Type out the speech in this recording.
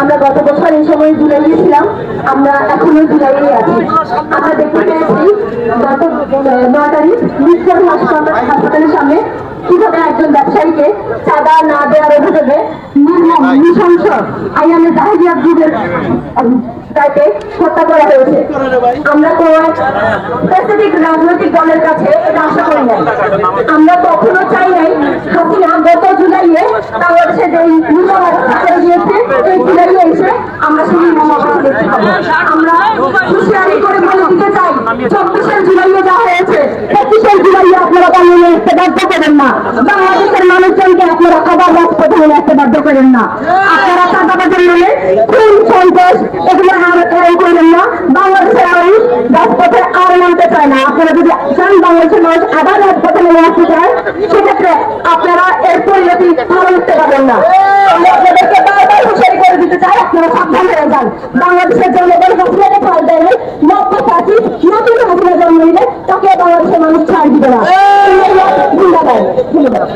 আমরা গত বছর এই সময় জুলাই ছিলাম আমরা এখনও জুলাইয়ে আছি। আমরা দেখতে পেয়েছি গত নয় তারিখ হাসপাতালের সামনে কীভাবে একজন ব্যবসায়ীকে চাঁদা না দেওয়ার অভিযোগে নির্মম নৃশংস আইয়ামে জাহিদিয়া গ্রুপের তাকে হত্যা করা হয়েছে। আমরা কোন স্পেসিফিক রাজনৈতিক দলের কাছে এটা আশা করি নাই। আমরা কখনো চাই নাই হাসিনা গত জুলাইয়ে বাংলাদেশে যে নির্মম অবস্থা করে দিয়েছে এই জুলাইয়ে এসে আমরা সেই নির্মম অবস্থা দেখতে পাবো আমরা হুঁশিয়ারি করে বলে আপনারা বাংলাদেশে আসতে চায় না আপনারা যদি চান বাংলাদেশের মানুষ আবার রাজপথে নেমে আসতে চায় সেক্ষেত্রে আপনারা এর পরিণতি ভালো উঠতে পারবেন না আমি আপনাদেরকে বারবার হুঁশিয়ারি করে দিতে চাই আপনারা সাবধান হয়ে যান। বাংলাদেশের জনগণ হাসিনাকে ছাড় দেয় নাই নব্বই পাঁচি নতুন হাসিনা জন্ম নিলে তাকে বাংলাদেশের মানুষ ছাড় দিবে না। ধন্যবাদ ধন্যবাদ।